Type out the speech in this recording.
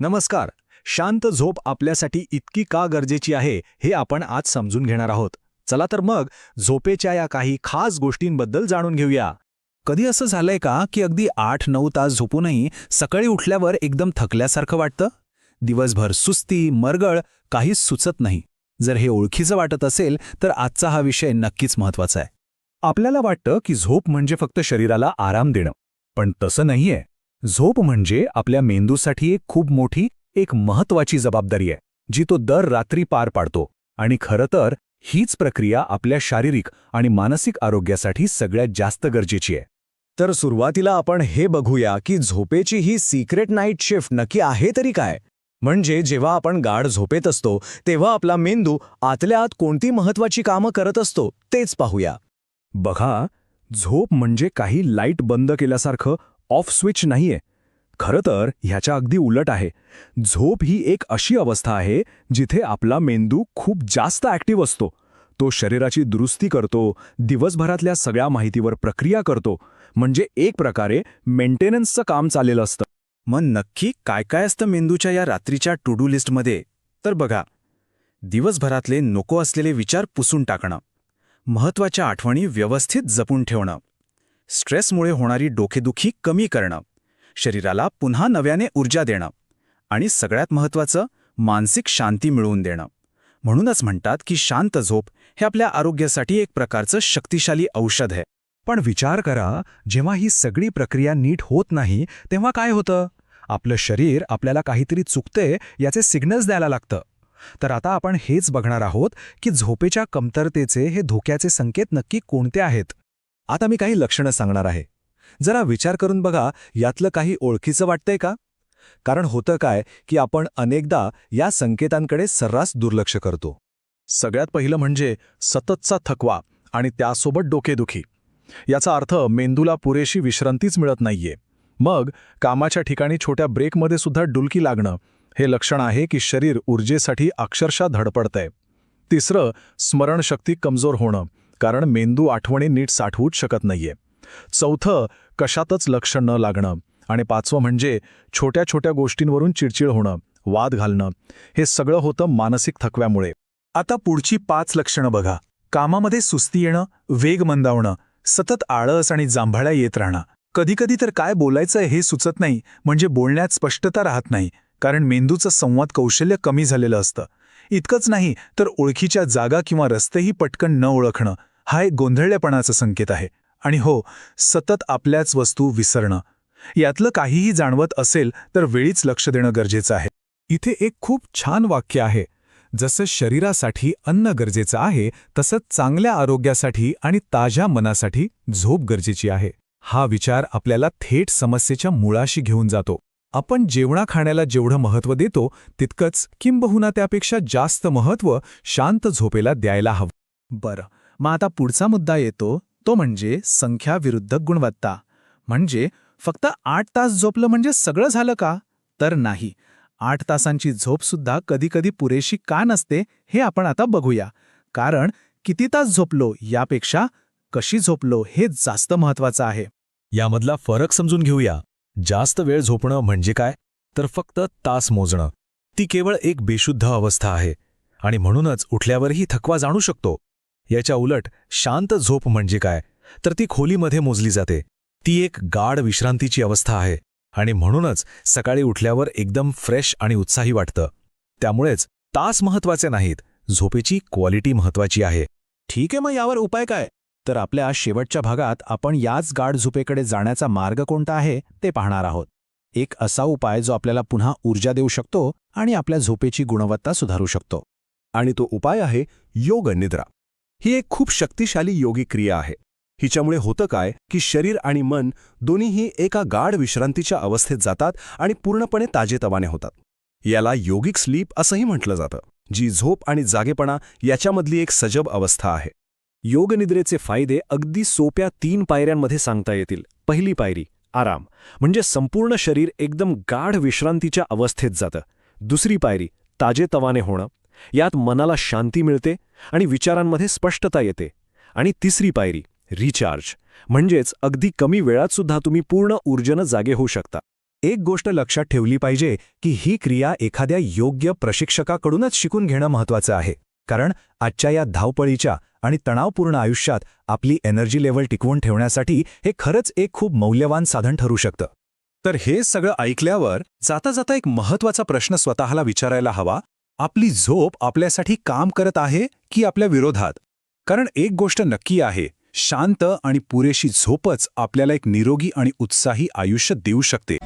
नमस्कार. शांत झोप आपल्यासाठी इतकी का गरजेची आहे हे आपण आज समजून घेणार आहोत. चला तर मग झोपेच्या या काही खास गोष्टींबद्दल जाणून घेऊया. कधी असं झालंय का की अगदी आठ नऊ तास झोपूनही सकाळी उठल्यावर एकदम थकल्यासारखं वाटतं? दिवसभर सुस्ती मरगळ काहीच सुचत नाही. जर हे ओळखीचं वाटत असेल तर आजचा हा विषय नक्कीच महत्त्वाचा आहे. आपल्याला वाटतं की झोप म्हणजे फक्त शरीराला आराम देणं. पण तसं नाहीये. झोप म्हणजे आपल्या मेंदूसाठी एक खूप मोठी एक महत्वाची जबाबदारी आहे जी तो दर रात्री पार पाडतो. आणि खरं तर हीच प्रक्रिया आपल्या शारीरिक आणि मानसिक आरोग्यासाठी सगळ्यात जास्त गरजेची आहे. तर सुरुवातीला आपण हे बघूया की झोपेची ही सिक्रेट नाईट शिफ्ट नक्की आहे तरी काय? म्हणजे जेव्हा आपण गाढ झोपेत असतो तेव्हा आपला मेंदू आतल्या आत कोणती महत्वाची कामं करत असतो तेच पाहूया. बघा झोप म्हणजे काही लाइट बंद केल्यासारखं ऑफ स्विच नाहीये. खरं तर ह्याच्या अगदी उलट आहे. झोप ही एक अशी अवस्था आहे जिथे आपला मेंदू खूप जास्त ॲक्टिव्ह असतो. तो शरीराची दुरुस्ती करतो दिवसभरातल्या सगळ्या माहितीवर प्रक्रिया करतो. म्हणजे एक प्रकारे मेंटेनन्सचं काम चाललेलं असतं. मग नक्की काय काय असतं मेंदूच्या या रात्रीच्या टू डू लिस्टमध्ये? तर बघा दिवसभरातले नको असलेले विचार पुसून टाकणं महत्त्वाच्या आठवणी व्यवस्थित जपून ठेवणं स्ट्रेसमुळे होणारी डोकेदुखी कमी करणं शरीराला पुन्हा नव्याने ऊर्जा देणं आणि सगळ्यात महत्वाचं मानसिक शांती मिळवून देणं. म्हणूनच म्हणतात की शांत झोप हे आपल्या आरोग्यासाठी एक प्रकारचं शक्तिशाली औषध आहे. पण विचार करा जेव्हा ही सगळी प्रक्रिया नीट होत नाही तेव्हा काय होतं? आपलं शरीर आपल्याला काहीतरी चुकते याचे सिग्नल्स द्यायला लागतं. तर आता आपण हेच बघणार आहोत की झोपेच्या कमतरतेचे हे धोक्याचे संकेत नक्की कोणते आहेत? आता मी काही लक्षणं सांगणार आहे. जरा विचार करून बघा यातलं काही ओळखीचं वाटतंय का? कारण होतं काय की आपण अनेकदा या संकेतांकडे सर्रास दुर्लक्ष करतो. सगळ्यात पहिलं म्हणजे सततचा थकवा आणि त्यासोबत डोकेदुखी. याचा अर्थ मेंदूला पुरेशी विश्रांतीच मिळत नाहीये. मग कामाच्या ठिकाणी छोट्या ब्रेकमध्ये सुद्धा डुलकी लागणं हे लक्षण आहे की शरीर ऊर्जेसाठी अक्षरशः धडपडतंय. तिसरं स्मरणशक्ती कमजोर होणं. कारण मेंदू आठवणी नीट साठवूच शकत नाहीये. चौथं कशातच लक्ष न लागणं आणि पाचवं म्हणजे छोट्या छोट्या गोष्टींवरून चिडचिड होणं वाद घालणं हे सगळं होतं मानसिक थकव्यामुळे. आता पुढची पाच लक्षणं बघा. कामामध्ये सुस्ती येणं वेग मंदावणं सतत आळस आणि जांभळ्या येत राहणं. कधीकधी तर काय बोलायचं हे सुचत नाही म्हणजे बोलण्यात स्पष्टता राहत नाही कारण मेंदूचं संवाद कौशल्य कमी झालेलं असतं. इतकंच नाही तर ओळखीच्या जागा किंवा रस्तेही पटकन न ओळखणं हा एक गोंधळल्यापणाचा संकेत आहे. आणि हो सतत आपल्याच वस्तू विसरणं. यातलं काहीही जाणवत असेल तर वेळीच लक्ष देणं गरजेचं आहे. इथे एक खूप छान वाक्य आहे. जसं शरीरासाठी अन्न गरजेचं आहे तसंच चांगल्या आरोग्यासाठी आणि ताज्या मनासाठी झोप गरजेची आहे. हा विचार आपल्याला थेट समस्येच्या मुळाशी घेऊन जातो. आपण जेवणा खाण्याला जेवढं महत्त्व देतो तितकंच किंबहुना त्यापेक्षा जास्त महत्त्व शांत झोपेला द्यायला हवं. बरं. मग आता पुढचा मुद्दा येतो तो म्हणजे संख्या विरुद्ध गुणवत्ता. म्हणजे फक्त आठ तास झोपलं म्हणजे सगळं झालं का? तर नाही. आठ तासांची झोपसुद्धा कधीकधी पुरेशी का नसते हे आपण आता बघूया. कारण किती तास झोपलो यापेक्षा कशी झोपलो हे जास्त महत्वाचं आहे. यामधला फरक समजून घेऊया. जास्त वेळ झोपणं म्हणजे काय? तर फक्त तास मोजणं. ती केवळ एक बेशुद्ध अवस्था आहे. आणि म्हणूनच उठल्यावरही थकवा जाणू शकतो. याच्या उलट शांत झोप म्हणजे काय? तर ती खोलीमध्ये मोजली जाते. ती एक गाढ विश्रांतीची अवस्था आहे आणि म्हणूनच सकाळी उठल्यावर एकदम फ्रेश आणि उत्साही वाटतं. त्यामुळेच तास महत्त्वाचे नाहीत. झोपेची क्वालिटी महत्वाची आहे. ठीक आहे मग यावर उपाय काय? तर आपल्या शेवटच्या भागात आपण याच गाढ झोपेकडे जाण्याचा मार्ग कोणता आहे ते पाहणार आहोत. एक असा उपाय जो आपल्याला पुन्हा ऊर्जा देऊ शकतो आणि आपल्या झोपेची गुणवत्ता सुधारू शकतो. आणि तो उपाय आहे योग निद्रा. ही एक खूप शक्तिशाली योगी क्रिया आहे. हिच्यामुळे होतं काय की शरीर आणि मन दोन्हीही एका गाढ विश्रांतीच्या अवस्थेत जातात आणि पूर्णपणे ताजेतवाने होतात. याला योगिक स्लीप असंही म्हटलं जातं जी झोप आणि जागेपणा याच्यामधली एक सजब अवस्था आहे. योगनिद्रेचे फायदे अगदी सोप्या तीन पायऱ्यांमध्ये सांगता येतील. पहिली पायरी आराम म्हणजे संपूर्ण शरीर एकदम गाढ विश्रांतीच्या अवस्थेत जातं. दुसरी पायरी ताजेतवाने होणं. यात मनाला शांती मिळते आणि विचारांमध्ये स्पष्टता येते. आणि तिसरी पायरी रिचार्ज म्हणजेच अगदी कमी वेळात सुद्धा तुम्ही पूर्ण ऊर्जेनं जागे होऊ शकता. एक गोष्ट लक्षात ठेवली पाहिजे की ही क्रिया एखाद्या योग्य प्रशिक्षकाकडूनच शिकून घेणं महत्वाचं आहे. कारण आजच्या या धावपळीच्या आणि तणावपूर्ण आयुष्यात आपली एनर्जी लेव्हल टिकवून ठेवण्यासाठी हे खरंच एक खूप मौल्यवान साधन ठरू शकतं. तर हे सगळं ऐकल्यावर जाता जाता एक महत्त्वाचा प्रश्न स्वतःला विचारायला हवा आपली झोप आपल्यासाठी काम करत आहे की आपल्या विरोधात? कारण एक गोष्ट नक्की आहे शांत आणि पुरेशी झोपच आपल्याला एक निरोगी आणि उत्साही आयुष्य देऊ शकते.